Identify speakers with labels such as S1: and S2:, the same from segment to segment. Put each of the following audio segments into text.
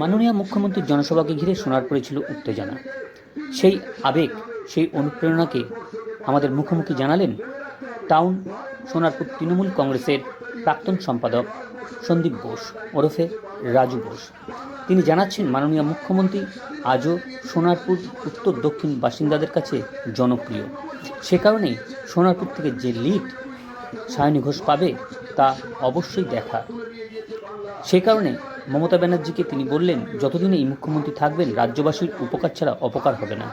S1: মাননীয় মুখ্যমন্ত্রীর জনসভাকে ঘিরে সোনারপুরে ছিল উত্তেজনা। সেই আবেগ, সেই অনুপ্রেরণাকে আমাদের মুখোমুখি জানালেন টাউন সোনারপুর তৃণমূল কংগ্রেসের প্রাক্তন সম্পাদক সন্দীপ বোস ওরফে রাজু বোস তিনি জানাচ্ছেন, মাননীয় মুখ্যমন্ত্রী আজও সোনারপুর উত্তর দক্ষিণ বাসিন্দাদের কাছে জনপ্রিয়। সে কারণেই সোনারপুর থেকে যে লিড সায়নী ঘোষ পাবে তা অবশ্যই দেখা। সেই কারণে মমতা ব্যানার্জিকে তিনি বললেন, যতদিন এই মুখ্যমন্ত্রী থাকবেন, রাজ্যবাসীর উপকার ছাড়া অপকার হবে না।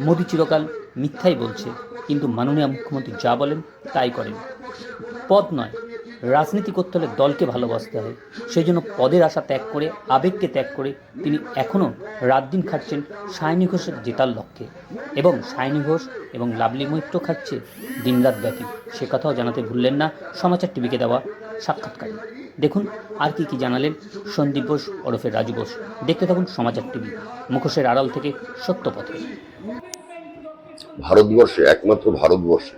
S1: মোদী চিরকাল মিথ্যাই বলছে, কিন্তু মাননীয় মুখ্যমন্ত্রী যা বলেন তাই করেন। পদ নয় রাজনীতি করতে হলে দলকে ভালোবাসতে হয়। সেই জন্য পদের আশা ত্যাগ করে, আবেগকে ত্যাগ করে তিনি এখনও রাত দিন খাটছেন সায়নী ঘোষের জেতার লক্ষ্যে। এবং সায়নী ঘোষ এবং লাভলি মৈত্র খাচ্ছে দিনরাত ব্যাপী। সে কথাও জানাতে ভুললেন না, সমাচার টিভিকে দেওয়া সাক্ষাৎকারে। দেখুন আর কি কি জানালেন সন্দীপ বোস ওরফে রাজু বোস দেখতে থাকুন সমাচার টিভি, মুখোশের আড়াল থেকে সত্যপথে।
S2: ভারতবর্ষে, একমাত্র ভারতবর্ষে,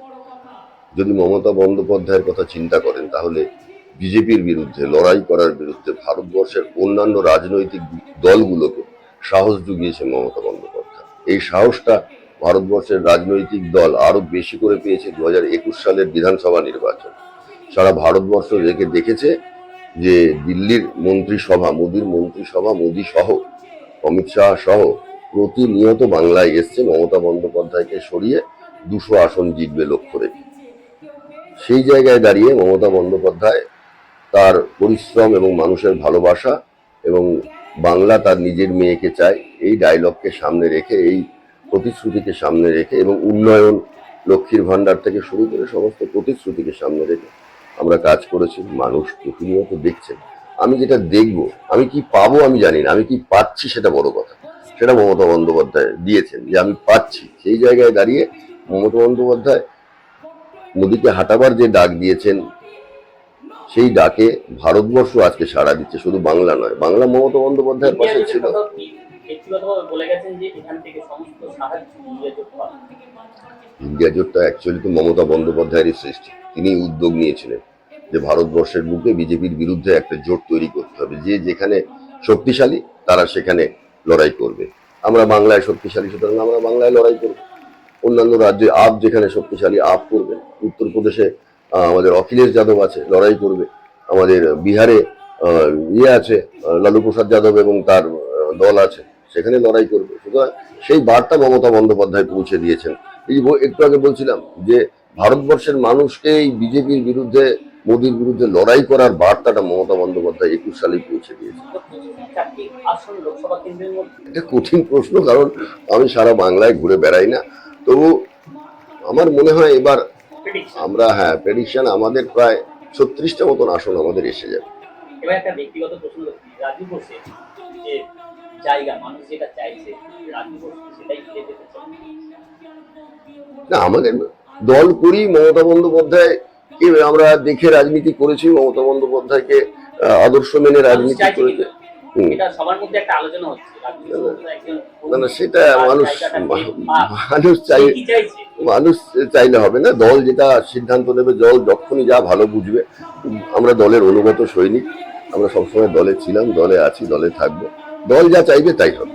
S2: যদি মমতা বন্দ্যোপাধ্যায়ের কথা চিন্তা করেন, তাহলে বিজেপির বিরুদ্ধে, লড়াই করার বিরুদ্ধে ভারতবর্ষের অন্যান্য রাজনৈতিক দলগুলোকে সাহস জুগিয়েছে মমতা বন্দ্যোপাধ্যায়। এই সাহসটা ভারতবর্ষের রাজনৈতিক দল আরও বেশি করে পেয়েছে দু হাজার একুশ সালের বিধানসভা নির্বাচন। সারা ভারতবর্ষ দেখে দেখেছে যে দিল্লির মন্ত্রিসভা, মোদীর মন্ত্রিসভা, মোদী সহ, অমিত শাহ সহ প্রতিনিয়ত বাংলায় এসছে, মমতা বন্দ্যোপাধ্যায়কে সরিয়ে দুশো আসন জিতবে লক্ষ্য রেখে। সেই জায়গায় দাঁড়িয়ে মমতা বন্দ্যোপাধ্যায় তার পরিশ্রম এবং মানুষের ভালোবাসা এবং বাংলা তার নিজের মেয়েকে চায়, এই ডায়লগকে সামনে রেখে, এই প্রতিশ্রুতিকে সামনে রেখে এবং উন্নয়ন, লক্ষ্মীর ভাণ্ডার থেকে শুরু করে সমস্ত প্রতিশ্রুতিকে সামনে রেখে আমরা কাজ করেছি, মানুষ প্রতিনিয়ত দেখছেন। আমি যেটা দেখব, আমি কি পাবো আমি জানি না, আমি কি পাচ্ছি সেটা বড় কথা। সেটা মমতা বন্দ্যোপাধ্যায় দিয়েছেন যে আমি পাচ্ছি। সেই জায়গায় দাঁড়িয়ে মমতা বন্দ্যোপাধ্যায় মোদীকে হাঁটাবার যে ডাক দিয়েছেন, সেই ডাকে ভারতবর্ষ আজকে সাড়া দিচ্ছে, শুধু বাংলা নয়, বাংলা মমতা বন্দ্যোপাধ্যায়ের পাশে ছিল।
S1: ব্যক্তিগতভাবে বলে গেছেন যে এখান থেকে সমস্ত সাহায্য ইন্ডিয়া
S2: জোটটা অ্যাকচুয়ালি তো মমতা বন্দ্যোপাধ্যায়েরই সৃষ্টি। তিনি উদ্যোগ নিয়েছিলেন যে ভারতবর্ষের বুকে বিজেপির বিরুদ্ধে একটা জোট তৈরি করতে হবে। যে যেখানে শক্তিশালী, তারা সেখানে লড়াই করবে। আমরা বাংলায় শক্তিশালী, সুতরাং আমরা বাংলায় লড়াই করব। অন্যান্য রাজ্যে আপ যেখানে শক্তিশালী, আপ করবে। উত্তরপ্রদেশে আমাদের অখিলেশ যাদব আছে, লড়াই করবে। আমাদের বিহারে ইয়ে আছে লালু প্রসাদ যাদব এবং তার দল আছে। সেখানে লড়াই করবে। সুতরাং সেই বার্তা মমতা বন্দ্যোপাধ্যায় পৌঁছে দিয়েছেন। এই একটু আগে বলছিলাম যে ভারতবর্ষের মানুষকে এই বিজেপির বিরুদ্ধে, মোদীর বিরুদ্ধে লড়াই করার বার্তাটা মমতা বন্দ্যোপাধ্যায় একুশ সালেই পৌঁছে দিয়েছে এটা কঠিন প্রশ্ন, কারণ আমি সারা বাংলায় ঘুরে বেড়াই না। তবু আমার মনে হয় এবার আমরা হ্যাঁ প্রেডিকশন আমাদের প্রায় ছত্রিশটা মতন আসন আমাদের এসে যাবে।
S1: জায়গা মানুষ যেটা চাইছে সেটাই ফিরে পেতে
S2: না আমাদের দল করি মমতা বন্দ্যোপাধ্যায় কে আমরা দেখে রাজনীতি করেছি মমতা বন্দ্যোপাধ্যায়কে আদর্শ মেনে রাজনীতি করেছে। না সেটা মানুষ? মানুষ চাই মানুষ চাইলে হবে না দল যেটা সিদ্ধান্ত নেবে দল যখনই যা ভালো বুঝবে আমরা দলের অনুগত সৈনিক আমরা সবসময় দলে ছিলাম দলে আছি দলে থাকব। দল যা চাইবে তাই হবে।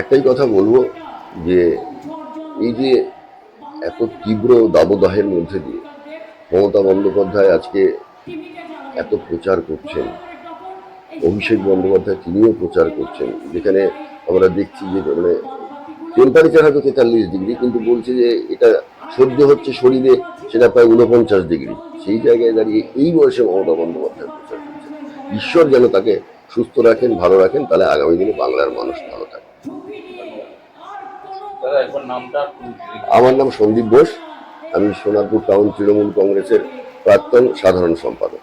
S2: একটাই কথা বলব যে এই যে এত তীব্র দাবদাহের মধ্যে দিয়ে মমতা বন্দ্যোপাধ্যায় আজকে এত প্রচার করছেন, অভিষেক বন্দ্যোপাধ্যায় তিনিও প্রচার করছেন, যেখানে আমরা দেখছি যে মানে টেম্পারেচার হয়তো তেতাল্লিশ ডিগ্রি কিন্তু বলছে যে এটা সহ্য হচ্ছে শরীরে সেটা প্রায় উনপঞ্চাশ ডিগ্রি। সেই জায়গায় দাঁড়িয়ে এই বয়সে মমতা বন্দ্যোপাধ্যায় প্রচার করছেন। ঈশ্বর যেন তাকে সুস্থ রাখেন ভালো রাখেন তাহলে আগামী দিনে বাংলার মানুষ ভালো থাকে আমার নাম সন্দীপ বোস আমি সোনারপুর টাউন তৃণমূল কংগ্রেসের প্রাক্তন সাধারণ সম্পাদক।